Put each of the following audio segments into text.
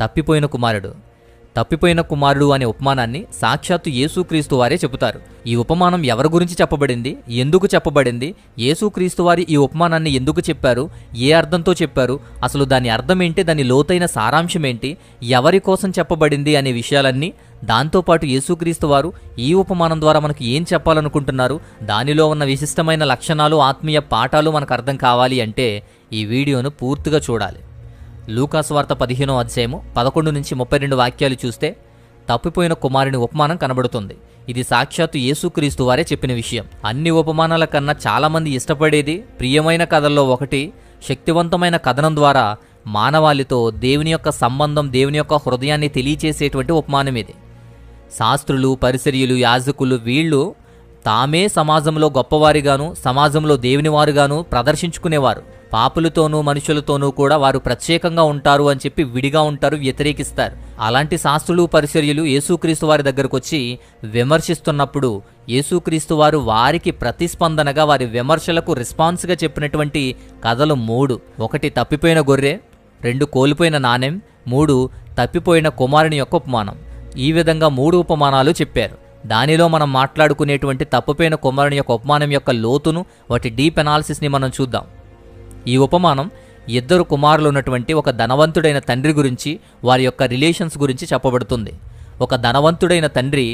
తప్పిపోయిన కుమారుడు. తప్పిపోయిన కుమారుడు అనే ఉపమానాన్ని సాక్షాత్తు యేసుక్రీస్తు వారే చెబుతారు. ఈ ఉపమానం ఎవరి గురించి చెప్పబడింది? ఎందుకు చెప్పబడింది? యేసుక్రీస్తు వారి ఈ ఉపమానాన్ని ఎందుకు చెప్పారు? ఏ అర్థంతో చెప్పారు? అసలు దాని అర్థం ఏంటి దాని లోతైన సారాంశం ఏంటి ఎవరి కోసం చెప్పబడింది అనే విషయాలన్నీ దాంతోపాటు యేసుక్రీస్తు వారు ఈ ఉపమానం ద్వారా మనకు ఏం చెప్పాలనుకుంటున్నారు? దానిలో ఉన్న విశిష్టమైన లక్షణాలు ఆత్మీయ పాఠాలు మనకు అర్థం కావాలి అంటే ఈ వీడియోను పూర్తిగా చూడాలి. లూకాస్వార్త పదిహేనో అధ్యాయము పదకొండు నుంచి ముప్పై రెండు వాక్యాలు చూస్తే తప్పిపోయిన కుమారుని ఉపమానం కనబడుతుంది. ఇది సాక్షాత్తు యేసుక్రీస్తు వారే చెప్పిన విషయం. అన్ని ఉపమానాల కన్నా చాలామంది ఇష్టపడేది ప్రియమైన కథల్లో ఒకటి శక్తివంతమైన కథనం ద్వారా మానవాళితో దేవుని యొక్క సంబంధం దేవుని యొక్క హృదయాన్ని తెలియచేసేటువంటి ఉపమానం ఇది శాస్త్రులు పరిసర్యులు యాజకులు వీళ్ళు తామే సమాజంలో గొప్పవారిగాను సమాజంలో దేవునివారుగాను ప్రదర్శించుకునేవారు. పాపులతోనూ మనుషులతోనూ కూడా వారు ప్రత్యేకంగా ఉంటారు అని చెప్పి విడిగా ఉంటారు వ్యతిరేకిస్తారు. అలాంటి శాస్త్రులు పరిచర్యలు యేసుక్రీస్తు వారి దగ్గరకు వచ్చి విమర్శిస్తున్నప్పుడు యేసుక్రీస్తు వారు వారికి ప్రతిస్పందనగా వారి విమర్శలకు రెస్పాన్స్గా చెప్పినటువంటి కథలు మూడు. ఒకటి తప్పిపోయిన గొర్రె రెండు కోల్పోయిన నాణెం మూడు తప్పిపోయిన కుమారుని యొక్క ఉపమానం. ఈ విధంగా మూడు ఉపమానాలు చెప్పారు. దానిలో మనం మాట్లాడుకునేటువంటి తప్పిపోయిన కుమారుని యొక్క ఉపమానం యొక్క లోతును వాటి డీప్ అనాలిసిస్ని మనం చూద్దాం. ఈ ఉపమానం ఇద్దరు కుమారులు ఉన్నటువంటి ఒక ధనవంతుడైన తండ్రి గురించి వారి యొక్క రిలేషన్స్ గురించి చెప్పబడుతుంది. ఒక ధనవంతుడైన తండ్రి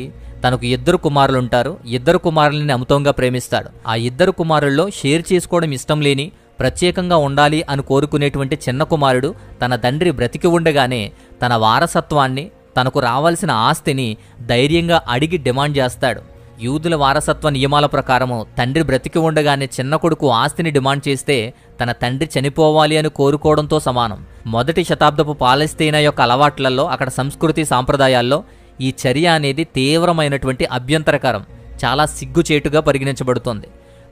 తనకు ఇద్దరు కుమారులు ఉంటారు ఇద్దరు కుమారులని అమితంగా ప్రేమిస్తాడు. ఆ ఇద్దరు కుమారుల్లో షేర్ చేసుకోవడం ఇష్టం లేని ప్రత్యేకంగా ఉండాలి అని కోరుకునేటువంటి చిన్న కుమారుడు తన తండ్రి బ్రతికి ఉండగానే తన వారసత్వాన్ని తనకు రావాల్సిన ఆస్తిని ధైర్యంగా అడిగి డిమాండ్ చేస్తాడు. యూదుల వారసత్వ నియమాల ప్రకారము తండ్రి బ్రతికి ఉండగానే చిన్న కొడుకు ఆస్తిని డిమాండ్ చేస్తే తన తండ్రి చనిపోవాలి అని కోరుకోవడంతో సమానం. మొదటి శతాబ్దపు పాలస్తీనా యొక్క అలవాట్లలో అక్కడ సంస్కృతి సాంప్రదాయాల్లో ఈ చర్య అనేది తీవ్రమైనటువంటి అభ్యంతరకరం. చాలా సిగ్గుచేటుగా పరిగణించబడుతోంది.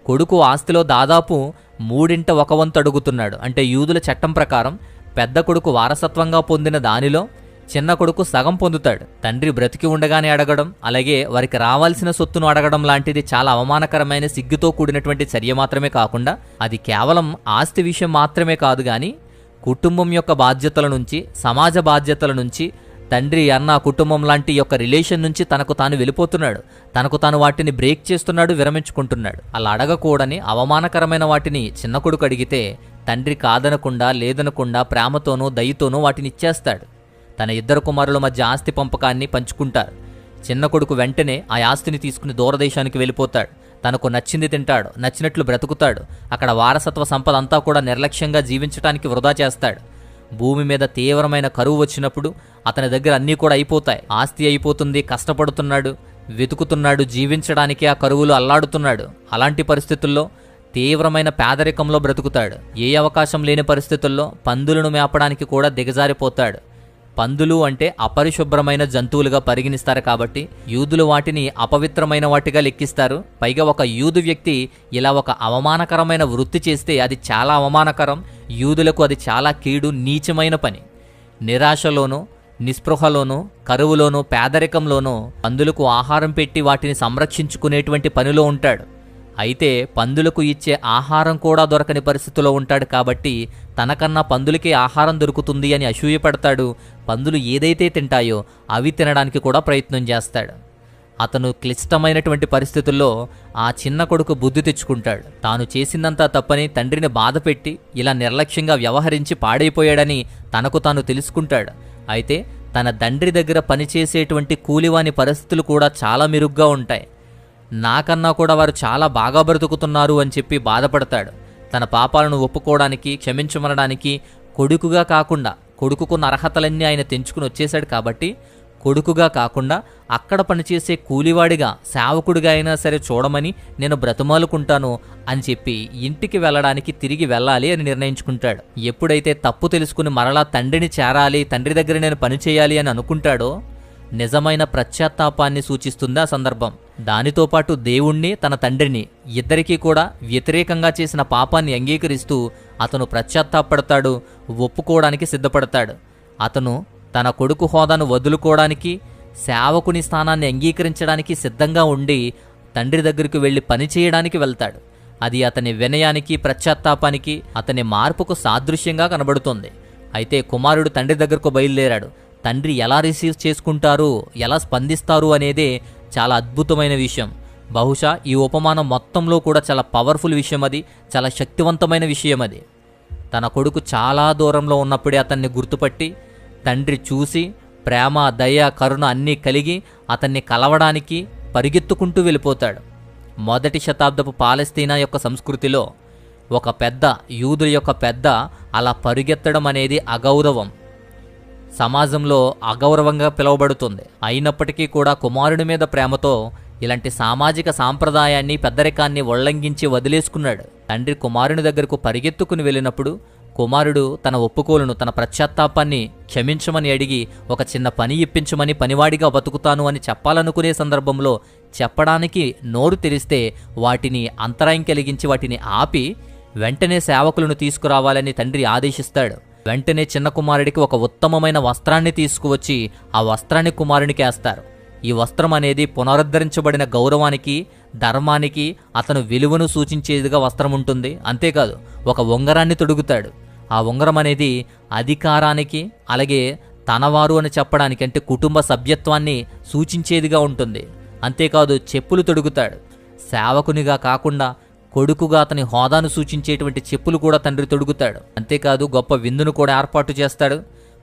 కొడుకు ఆస్తిలో దాదాపు మూడింట ఒక వంతు అడుగుతున్నాడు. అంటే యూదుల చట్టం ప్రకారం పెద్ద కొడుకు వారసత్వంగా పొందిన దానిలో చిన్న కొడుకు సగం పొందుతాడు. తండ్రి బ్రతికి ఉండగానే అడగడం అలాగే వారికి రావాల్సిన సొత్తును అడగడం లాంటిది చాలా అవమానకరమైన సిగ్గుతో కూడినటువంటి చర్య మాత్రమే కాకుండా అది కేవలం ఆస్తి విషయం మాత్రమే కాదు కానీ కుటుంబం యొక్క బాధ్యతల నుంచి సమాజ బాధ్యతల నుంచి తండ్రి అన్న కుటుంబం లాంటి యొక్క రిలేషన్ నుంచి తనకు తాను వెళ్ళిపోతున్నాడు. తనకు తాను వాటిని బ్రేక్ చేస్తున్నాడు విరమించుకుంటున్నాడు. అలా అడగకూడని అవమానకరమైన వాటిని చిన్న కొడుకు అడిగితే తండ్రి కాదనకుండా లేదనకుండా ప్రేమతోనూ దయతోనూ వాటిని ఇచ్చేస్తాడు. తన ఇద్దరు కుమారుల మధ్య ఆస్తి పంపకాన్ని పంచుకుంటారు. చిన్న కొడుకు వెంటనే ఆ ఆస్తిని తీసుకుని దూరదేశానికి వెళ్ళిపోతాడు. తనకు నచ్చింది తింటాడు నచ్చినట్లు బ్రతుకుతాడు. అక్కడ వారసత్వ సంపద అంతా కూడా నిర్లక్ష్యంగా జీవించడానికి వృధా చేస్తాడు. భూమి మీద తీవ్రమైన కరువు వచ్చినప్పుడు అతని దగ్గర అన్నీ కూడా అయిపోతాయి. ఆస్తి అయిపోతుంది కష్టపడుతున్నాడు వెతుకుతున్నాడు జీవించడానికి ఆ కరువులు అల్లాడుతున్నాడు. అలాంటి పరిస్థితుల్లో తీవ్రమైన పేదరికంలో బ్రతుకుతాడు. ఏ అవకాశం లేని పరిస్థితుల్లో పందులను మేపడానికి కూడా దిగజారిపోతాడు. పందులు అంటే అపరిశుభ్రమైన జంతువులుగా పరిగణిస్తారు కాబట్టి యూదులు వాటిని అపవిత్రమైన వాటిగా లెక్కిస్తారు. పైగా ఒక యూదు వ్యక్తి ఇలా ఒక అవమానకరమైన వృత్తి చేస్తే అది చాలా అవమానకరం. యూదులకు అది చాలా కీడు నీచమైన పని. నిరాశలోనూ నిస్పృహలోనూ కరువులోనూ పేదరికంలోనూ పందులకు ఆహారం పెట్టి వాటిని సంరక్షించుకునేటువంటి పనిలో ఉంటాడు. అయితే పందులకు ఇచ్చే ఆహారం కూడా దొరకని పరిస్థితిలో ఉంటాడు కాబట్టి తనకన్నా పందులకే ఆహారం దొరుకుతుంది అని అసూయపడతాడు. పందులు ఏదైతే తింటాయో అవి తినడానికి కూడా ప్రయత్నం చేస్తాడు. అతను క్లిష్టమైనటువంటి పరిస్థితుల్లో ఆ చిన్న కొడుకు బుద్ధి తెచ్చుకుంటాడు. తాను చేసిందంతా తప్పని తండ్రిని బాధపెట్టి ఇలా నిర్లక్ష్యంగా వ్యవహరించి పాడైపోయాడని తనకు తాను తెలుసుకుంటాడు. అయితే తన తండ్రి దగ్గర పనిచేసేటువంటి కూలివాని పరిస్థితులు కూడా చాలా మెరుగ్గా ఉంటాయి. నాకన్నా కూడా వారు చాలా బాగా బ్రతుకుతున్నారు అని చెప్పి బాధపడతాడు. తన పాపాలను ఒప్పుకోవడానికి క్షమించమనడానికి కొడుకుగా కాకుండా కొడుకుకున్న అర్హతలన్నీ ఆయన తెంచుకుని వచ్చేశాడు కాబట్టి కొడుకుగా కాకుండా అక్కడ పనిచేసే కూలివాడిగా సేవకుడిగా అయినా సరే చూడమని నేను బ్రతమాలుకుంటాను అని చెప్పి ఇంటికి వెళ్ళడానికి తిరిగి వెళ్ళాలి అని నిర్ణయించుకుంటాడు. ఎప్పుడైతే తప్పు తెలుసుకుని మరలా తండ్రిని చేరాలి తండ్రి దగ్గర నేను పని చేయాలి అని అనుకుంటాడో నిజమైన ప్రత్యాత్తాపాన్ని సూచిస్తుంది ఆ సందర్భం. దానితో పాటు దేవుణ్ణి తన తండ్రిని ఇద్దరికీ కూడా వ్యతిరేకంగా చేసిన పాపాన్ని అంగీకరిస్తూ అతను ప్రత్యాత్తాపడతాడు ఒప్పుకోవడానికి సిద్ధపడతాడు. అతను తన కొడుకు హోదాను వదులుకోవడానికి సేవకుని స్థానాన్ని అంగీకరించడానికి సిద్ధంగా ఉండి తండ్రి దగ్గరికి వెళ్ళి పని చేయడానికి వెళ్తాడు. అది అతని వినయానికి ప్రత్యాత్తాపానికి అతని మార్పుకు సాదృశ్యంగా కనబడుతుంది. అయితే కుమారుడు తండ్రి దగ్గరకు బయలుదేరాడు. తండ్రి ఎలా రిసీవ్ చేసుకుంటారు ఎలా స్పందిస్తారు అనేదే చాలా అద్భుతమైన విషయం. బహుశా ఈ ఉపమానం మొత్తంలో కూడా చాలా పవర్ఫుల్ విషయం అది చాలా శక్తివంతమైన విషయం అది. తన కొడుకు చాలా దూరంలో ఉన్నప్పుడే అతన్ని గుర్తుపట్టి తండ్రి చూసి ప్రేమ దయ కరుణ అన్నీ కలిగి అతన్ని కలవడానికి పరిగెత్తుకుంటూ వెళ్ళిపోతాడు. మొదటి శతాబ్దపు పాలస్తీనా యొక్క సంస్కృతిలో ఒక పెద్ద యూదుల యొక్క పెద్ద అలా పరిగెత్తడం అనేది అగౌరవం. సమాజంలో అగౌరవంగా పిలువబడుతుంది. అయినప్పటికీ కూడా కుమారుడి మీద ప్రేమతో ఇలాంటి సామాజిక సాంప్రదాయాన్ని పెద్దరికాన్ని ఉల్లంఘించి వదిలేసుకున్నాడు. తండ్రి కుమారుని దగ్గరకు పరిగెత్తుకుని వెళ్ళినప్పుడు కుమారుడు తన ఒప్పుకోలును తన ప్రత్యాత్తాపాన్ని క్షమించమని అడిగి ఒక చిన్న పని ఇప్పించమని పనివాడిగా బతుకుతాను అని చెప్పాలనుకునే సందర్భంలో చెప్పడానికి నోరు తెరిస్తే వాటిని అంతరాయం కలిగించి వాటిని ఆపి వెంటనే సేవకులను తీసుకురావాలని తండ్రి ఆదేశిస్తాడు. వెంటనే చిన్న కుమారుడికి ఒక ఉత్తమమైన వస్త్రాన్ని తీసుకువచ్చి ఆ వస్త్రాన్ని కుమారునికి వేస్తారు ఈ వస్త్రం అనేది పునరుద్ధరించబడిన గౌరవానికి ధర్మానికి అతను విలువను సూచించేదిగా వస్త్రం ఉంటుంది. అంతేకాదు ఒక ఉంగరాన్ని తొడుగుతాడు. ఆ ఉంగరం అనేది అధికారానికి అలాగే తనవారు అని చెప్పడానికి అంటే కుటుంబ సభ్యత్వాన్ని సూచించేదిగా ఉంటుంది. అంతేకాదు చెప్పులు తొడుగుతాడు. సేవకునిగా కాకుండా కొడుకుగా అతని హోదాను సూచించేటువంటి చెప్పులు కూడా తండ్రి తొడుగుతాడు. అంతేకాదు గొప్ప విందును కూడా ఏర్పాటు చేస్తాడు.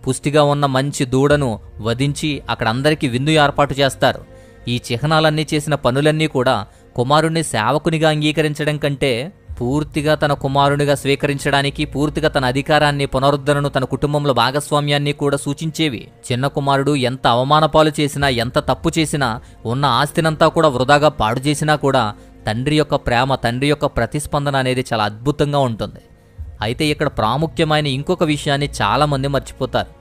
పుష్టిగా ఉన్న మంచి దూడను వధించి అక్కడ అందరికీ విందు ఏర్పాటు చేస్తారు. ఈ చిహ్నాలన్నీ చేసిన పనులన్నీ కూడా కుమారుణ్ణి సేవకునిగా అంగీకరించడం కంటే పూర్తిగా తన కుమారునిగా స్వీకరించడానికి పూర్తిగా తన అధికారాన్ని పునరుద్ధరణను తన కుటుంబంలో భాగస్వామ్యాన్ని కూడా సూచించేవి. చిన్న కుమారుడు ఎంత అవమానపాలు చేసినా ఎంత తప్పు చేసినా ఉన్న ఆస్తినంతా కూడా వృధాగా పాడు చేసినా కూడా తండ్రి యొక్క ప్రేమ తండ్రి యొక్క ప్రతిస్పందన అనేది చాలా అద్భుతంగా ఉంటుంది. అయితే ఇక్కడ ప్రాముఖ్యమైన ఇంకొక విషయాన్ని చాలామంది మర్చిపోతారు.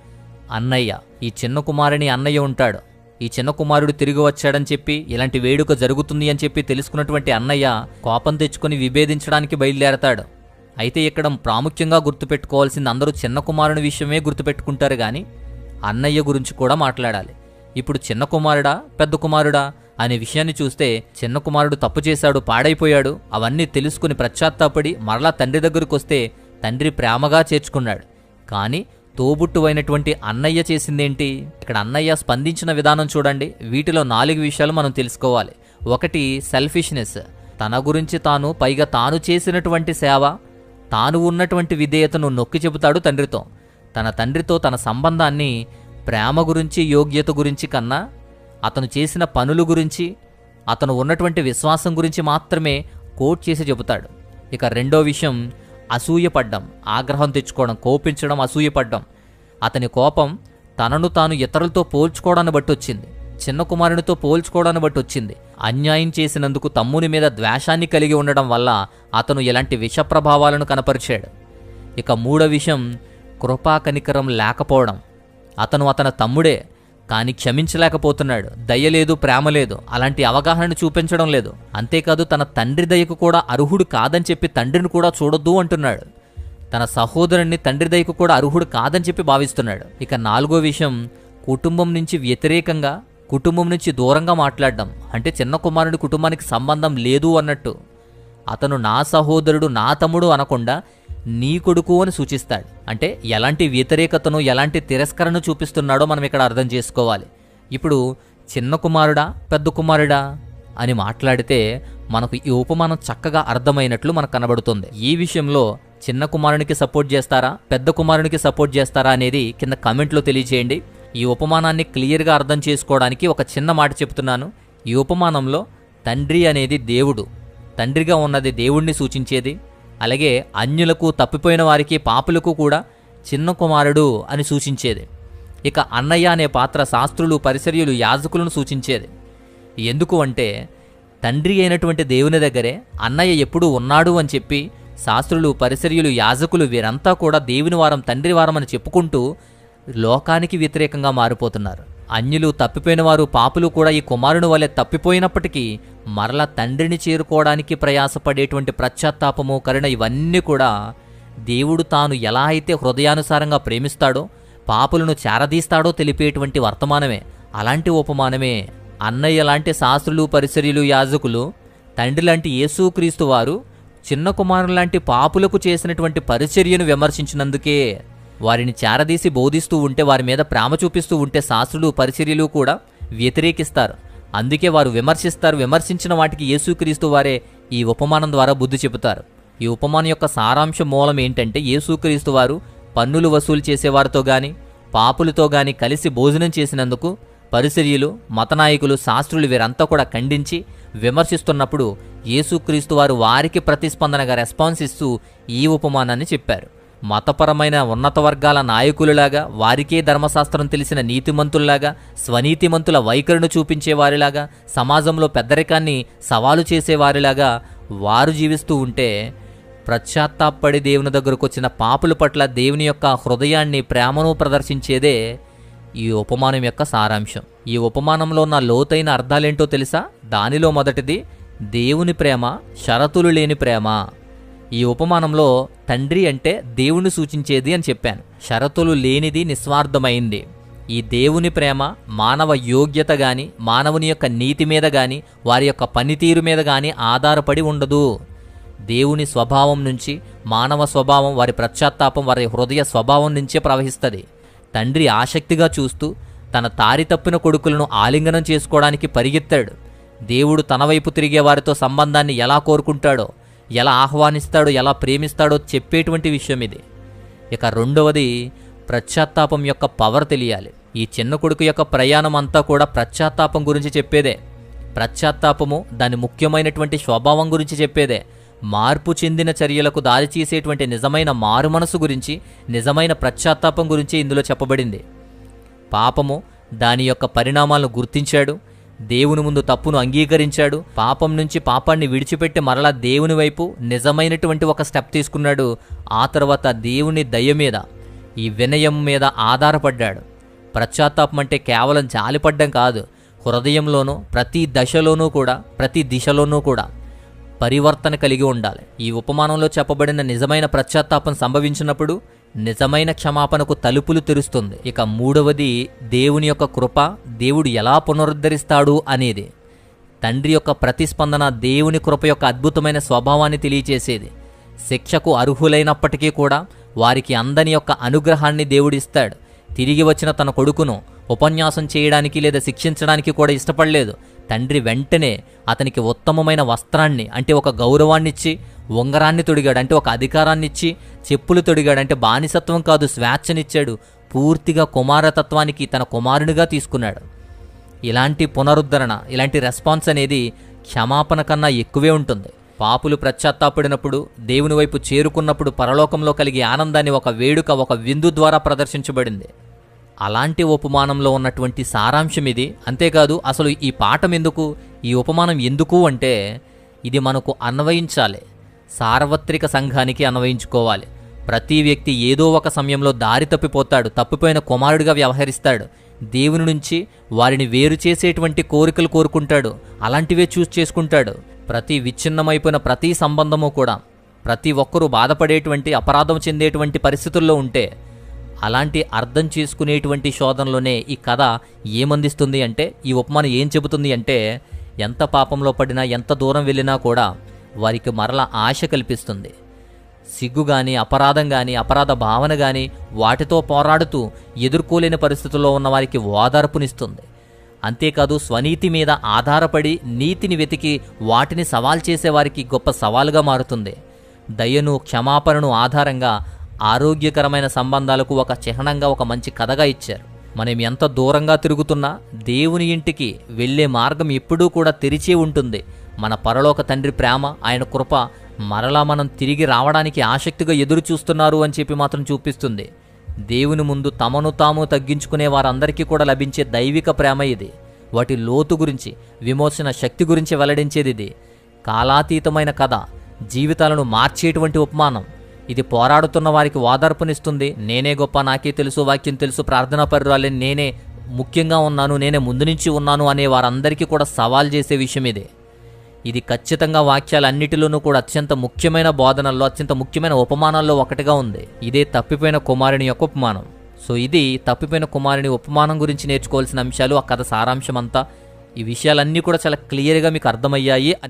అన్నయ్య ఈ చిన్న కుమారుని అన్నయ్య ఉంటాడు. ఈ చిన్న కుమారుడు తిరిగి వచ్చాడని చెప్పి ఇలాంటి వేడుక జరుగుతుంది అని చెప్పి తెలుసుకున్నటువంటి అన్నయ్య కోపం తెచ్చుకొని విభేదించడానికి బయలుదేరతాడు. అయితే ఇక్కడ ప్రాముఖ్యంగా గుర్తుపెట్టుకోవాల్సింది అందరూ చిన్న కుమారుని విషయమే గుర్తుపెట్టుకుంటారు కానీ అన్నయ్య గురించి కూడా మాట్లాడాలి. ఇప్పుడు చిన్న కుమారుడా పెద్ద కుమారుడా? అనే విషయాన్ని చూస్తే చిన్న కుమారుడు తప్పు చేశాడు పాడైపోయాడు. అవన్నీ తెలుసుకుని ప్రశ్చాత్తాపడి మరలా తండ్రి దగ్గరకు వస్తే తండ్రి ప్రేమగా చేర్చుకున్నాడు. కానీ తోబుట్టువైనటువంటి అన్నయ్య చేసిందేంటి? ఇక్కడ అన్నయ్య స్పందించిన విధానం చూడండి. వీటిలో నాలుగు విషయాలు మనం తెలుసుకోవాలి. ఒకటి సెల్ఫిష్నెస్ తన గురించి తాను పైగా తాను చేసినటువంటి సేవ తాను ఉన్నటువంటి విధేయతను నొక్కి చెబుతాడు తండ్రితో. తన తండ్రితో తన సంబంధాన్ని ప్రేమ గురించి యోగ్యత గురించి కన్నా అతను చేసిన పనుల గురించి అతను ఉన్నటువంటి విశ్వాసం గురించి మాత్రమే కోట్ చేసి చెబుతాడు. ఇక రెండో విషయం అసూయపడ్డం ఆగ్రహం తెచ్చుకోవడం కోపించడం అసూయపడ్డం. అతని కోపం తనను తాను ఇతరులతో పోల్చుకోవడాన్ని బట్టి వచ్చింది. చిన్న కుమారునితో పోల్చుకోవడాన్ని బట్టి వచ్చింది. అన్యాయం చేసినందుకు తమ్ముని మీద ద్వేషాన్ని కలిగి ఉండడం వల్ల అతను ఇలాంటి విష ప్రభావాలను కనపరిచాడు. ఇక మూడో విషయం కృపా కనికరం లేకపోవడం. అతను అతని తమ్ముడే కానీ క్షమించలేకపోతున్నాడు. దయ లేదు ప్రేమ లేదు. అలాంటి అవగాహన చూపించడం లేదు. అంతేకాదు తన తండ్రి దయకు కూడా అర్హుడు కాదని చెప్పి తండ్రిని కూడా చూడొద్దు అంటున్నాడు. తన సహోదరుణ్ణి తండ్రి దయకు కూడా అర్హుడు కాదని చెప్పి భావిస్తున్నాడు. ఇక నాలుగో విషయం కుటుంబం నుంచి వ్యతిరేకంగా కుటుంబం నుంచి దూరంగా మాట్లాడడం. అంటే చిన్న కుమారుడి కుటుంబానికి సంబంధం లేదు అన్నట్టు. అతను నా సహోదరుడు నా తమ్ముడు అనకుండా నీ కొడుకు అని సూచిస్తాడు. అంటే ఎలాంటి వ్యతిరేకతను ఎలాంటి తిరస్కరణ చూపిస్తున్నాడో మనం ఇక్కడ అర్థం చేసుకోవాలి. ఇప్పుడు చిన్న కుమారుడా పెద్ద కుమారుడా అని మాట్లాడితే మనకు ఈ ఉపమానం చక్కగా అర్థమైనట్లు మనకు కనబడుతుంది. ఈ విషయంలో చిన్న కుమారునికి సపోర్ట్ చేస్తారా పెద్ద కుమారునికి సపోర్ట్ చేస్తారా అనేది కింద కమెంట్లో తెలియజేయండి ఈ ఉపమానాన్ని క్లియర్గా అర్థం చేసుకోవడానికి ఒక చిన్న మాట చెప్తున్నాను. ఈ ఉపమానంలో తండ్రి అనేది దేవుడు. తండ్రిగా ఉన్నది దేవుణ్ణి సూచించేది. అలాగే అన్యులకు తప్పిపోయిన వారికి పాపులకు కూడా చిన్న కుమారుడు అని సూచించేది. ఇక అన్నయ్య అనే పాత్ర శాస్త్రులు పరిచర్యులు యాజకులను సూచించేది. ఎందుకు అంటే తండ్రి అయినటువంటి దేవుని దగ్గరే అన్నయ్య ఎప్పుడూ ఉన్నాడు అని చెప్పి శాస్త్రులు పరిసర్యులు యాజకులు వీరంతా కూడా దేవుని వారం తండ్రి వారం అని చెప్పుకుంటూ లోకానికి వ్యతిరేకంగా మారిపోతున్నారు. అన్యులు తప్పిపోయిన వారు పాపులు కూడా ఈ కుమారుని వలె తప్పిపోయినప్పటికీ మరల తండ్రిని చేరుకోవడానికి ప్రయాసపడేటువంటి ప్రశ్చాత్తాపము కరుణ ఇవన్నీ కూడా దేవుడు తాను ఎలా అయితే హృదయానుసారంగా ప్రేమిస్తాడో పాపులను చేరదీస్తాడో తెలిపేటువంటి వర్తమానమే. అలాంటి ఉపమానమే అన్నయ్య లాంటి శాస్త్రులు పరిచర్యులు యాజకులు తండ్రి లాంటి యేసుక్రీస్తు వారు చిన్న కుమారులు లాంటి పాపులకు చేసినటువంటి పరిచర్యను విమర్శించినందుకే వారిని చేరదీసి బోధిస్తూ ఉంటే వారి మీద ప్రేమ చూపిస్తూ ఉంటే శాస్త్రులు పరిచర్యలు కూడా వ్యతిరేకిస్తారు. అందుకే వారు విమర్శిస్తారు. విమర్శించిన వాటికి యేసుక్రీస్తు వారే ఈ ఉపమానం ద్వారా బుద్ధి చెబుతారు. ఈ ఉపమానం యొక్క సారాంశ మూలం ఏంటంటే యేసుక్రీస్తు వారు పన్నులు వసూలు చేసేవారితో గాని పాపులతో గాని కలిసి భోజనం చేసినందుకు పరిచర్యలు మతనాయకులు శాస్త్రులు వీరంతా కూడా ఖండించి విమర్శిస్తున్నప్పుడు యేసుక్రీస్తు వారు వారికి ప్రతిస్పందనగా రెస్పాన్స్ ఇస్తూ ఈ ఉపమానాన్ని చెప్పారు. మతపరమైన ఉన్నత వర్గాల నాయకులలాగా వారికే ధర్మశాస్త్రం తెలిసిన నీతిమంతుల్లాగా స్వనీతిమంతుల వైఖరిను చూపించేవారిలాగా సమాజంలో పెద్దరికాన్ని సవాలు చేసేవారిలాగా వారు జీవిస్తూ ఉంటే ప్రశ్చాత్తాపడి దేవుని దగ్గరకు వచ్చిన పాపుల పట్ల దేవుని యొక్క హృదయాన్ని ప్రేమను ప్రదర్శించేదే ఈ ఉపమానం యొక్క సారాంశం. ఈ ఉపమానంలో ఉన్న లోతైన అర్థాలేంటో తెలుసా? దానిలో మొదటిది దేవుని ప్రేమ షరతులు లేని ప్రేమ. ఈ ఉపమానంలో తండ్రి అంటే దేవుని సూచించేది అని చెప్పాను. షరతులు లేనిది నిస్వార్థమైంది. ఈ దేవుని ప్రేమ మానవ యోగ్యత గాని మానవుని యొక్క నీతి మీద గాని వారి యొక్క పనితీరు మీద గాని ఆధారపడి ఉండదు. దేవుని స్వభావం నుంచి మానవ స్వభావం వారి ప్రశ్చాత్తాపం వారి హృదయ స్వభావం నుంచే ప్రవహిస్తుంది. తండ్రి ఆసక్తిగా చూస్తూ తన తారి తప్పిన కొడుకులను ఆలింగనం చేసుకోవడానికి పరిగెత్తాడు. దేవుడు తన వైపు తిరిగే వారితో సంబంధాన్ని ఎలా కోరుకుంటాడో ఎలా ఆహ్వానిస్తాడో ఎలా ప్రేమిస్తాడో చెప్పేటువంటి విషయం ఇది. ఇక రెండవది ప్రశ్చాత్తాపం యొక్క పవర్ తెలియాలి. ఈ చిన్న కొడుకు యొక్క ప్రయాణం అంతా కూడా ప్రశ్చాత్తాపం గురించి చెప్పేదే. ప్రశ్చాత్తాపము దాని ముఖ్యమైనటువంటి స్వభావం గురించి చెప్పేదే. మార్పు చెందిన చర్యలకు దారి చేసేటువంటి నిజమైన మారు మనసు గురించి నిజమైన ప్రశ్చాత్తాపం గురించి ఇందులో చెప్పబడింది. పాపము దాని యొక్క పరిణామాలను గుర్తించాడు. దేవుని ముందు తప్పును అంగీకరించాడు. పాపం నుంచి పాపాన్ని విడిచిపెట్టి మరలా దేవుని వైపు నిజమైనటువంటి ఒక స్టెప్ తీసుకున్నాడు. ఆ తర్వాత దేవుని దయ మీద ఈ వినయం మీద ఆధారపడ్డాడు. పశ్చాత్తాపం అంటే కేవలం జాలిపడ్డం కాదు. హృదయంలోనూ ప్రతి దశలోనూ కూడా ప్రతి దిశలోనూ కూడా పరివర్తన కలిగి ఉండాలి. ఈ ఉపమానంలో చెప్పబడిన నిజమైన పశ్చాత్తాపం సంభవించినప్పుడు నిజమైన క్షమాపణకు తలుపులు తెరుస్తుంది. ఇక మూడవది దేవుని యొక్క కృప దేవుడు ఎలా పునరుద్ధరిస్తాడు అనేది. తండ్రి యొక్క ప్రతిస్పందన దేవుని కృప యొక్క అద్భుతమైన స్వభావాన్ని తెలియచేసేది. శిక్షకు అర్హులైనప్పటికీ కూడా వారికి అందని యొక్క అనుగ్రహాన్ని దేవుడిస్తాడు తిరిగి వచ్చిన తన కొడుకును ఉపన్యాసం చేయడానికి లేదా శిక్షించడానికి కూడా ఇష్టపడలేదు. తండ్రి వెంటనే అతనికి ఉత్తమమైన వస్త్రాన్ని అంటే ఒక గౌరవాన్నిచ్చి ఉంగరాన్ని తొడిగాడు అంటే ఒక అధికారాన్ని ఇచ్చి చెప్పులు తొడిగాడు అంటే బానిసత్వం కాదు స్వేచ్ఛనిచ్చాడు. పూర్తిగా కుమారతత్వానికి తన కుమారునిగా తీసుకున్నాడు. ఇలాంటి పునరుద్ధరణ ఇలాంటి రెస్పాన్స్ అనేది క్షమాపణ కన్నా ఎక్కువే ఉంటుంది. పాపులు ప్రత్యాత్తాపడినప్పుడు దేవుని వైపు చేరుకున్నప్పుడు పరలోకంలో కలిగే ఆనందాన్ని ఒక వేడుక ఒక విందు ద్వారా ప్రదర్శించబడింది. అలాంటి ఉపమానంలో ఉన్నటువంటి సారాంశం ఇది. అంతేకాదు అసలు ఈ పాఠం ఎందుకు ఈ ఉపమానం ఎందుకు అంటే ఇది మనకు అన్వయించాలి. సార్వత్రిక సంఘానికి అన్వయించుకోవాలి. ప్రతి వ్యక్తి ఏదో ఒక సమయంలో దారి తప్పిపోతాడు తప్పిపోయిన కుమారుడిగా వ్యవహరిస్తాడు. దేవుని నుంచి వారిని వేరు చేసేటువంటి కోరికలు కోరుకుంటాడు అలాంటివే చూస్ చేసుకుంటాడు. ప్రతి విచ్ఛిన్నమైపోయిన ప్రతి సంబంధము కూడా ప్రతి ఒక్కరూ బాధపడేటువంటి అపరాధం చెందేటువంటి పరిస్థితుల్లో ఉంటే అలాంటి అర్థం చేసుకునేటువంటి శోధనలోనే ఈ కథ ఏమందిస్తుంది అంటే ఈ ఉపమానం ఏం చెబుతుంది అంటే ఎంత పాపంలో పడినా ఎంత దూరం వెళ్ళినా కూడా వారికి మరల ఆశ కల్పిస్తుంది. సిగ్గు కానీ అపరాధం కానీ అపరాధ భావన కానీ వాటితో పోరాడుతూ ఎదుర్కోలేని పరిస్థితుల్లో ఉన్న వారికి ఓదార్పునిస్తుంది. అంతేకాదు స్వనీతి మీద ఆధారపడి నీతిని వెతికి వాటిని సవాల్ చేసే వారికి గొప్ప సవాలుగా మారుతుంది. దయను క్షమాపణను ఆధారంగా ఆరోగ్యకరమైన సంబంధాలకు ఒక చిహ్నంగా ఒక మంచి కథగా ఇచ్చారు. మనం ఎంత దూరంగా తిరుగుతున్నా దేవుని ఇంటికి వెళ్ళే మార్గం ఎప్పుడూ కూడా తెరిచే ఉంటుంది. మన పరలోక తండ్రి ప్రేమ ఆయన కృప మరలా మనం తిరిగి రావడానికి ఆసక్తిగా ఎదురు చూస్తున్నారు అని చెప్పి మాత్రం చూపిస్తుంది. దేవుని ముందు తమను తాము తగ్గించుకునే వారందరికీ కూడా లభించే దైవిక ప్రేమ ఇది. వాటి లోతు గురించి విమోచన శక్తి గురించి వెల్లడించేది ఇది. కాలాతీతమైన కథ జీవితాలను మార్చేటువంటి ఉపమానం. ఇది పోరాడుతున్న వారికి ఓదార్పునిస్తుంది నేనే గొప్ప నాకే తెలుసు వాక్యం తెలుసు ప్రార్థనా పరురాలే నేనే ముఖ్యంగా ఉన్నాను నేనే ముందు నుంచి ఉన్నాను అనే వారందరికీ కూడా సవాల్ చేసే విషయం ఇదే. ఇది ఖచ్చితంగా వాక్యాలన్నిటిలోనూ కూడా అత్యంత ముఖ్యమైన బోధనల్లో అత్యంత ముఖ్యమైన ఉపమానాల్లో ఒకటిగా ఉంది. ఇదే తప్పిపోయిన కుమారుని యొక్క ఉపమానం. సో ఇది తప్పిపోయిన కుమారుని ఉపమానం గురించి నేర్చుకోవాల్సిన అంశాలు ఆ కథ సారాంశం అంతా ఈ విషయాలన్నీ కూడా చాలా క్లియర్గా మీకు అర్థమయ్యాయి.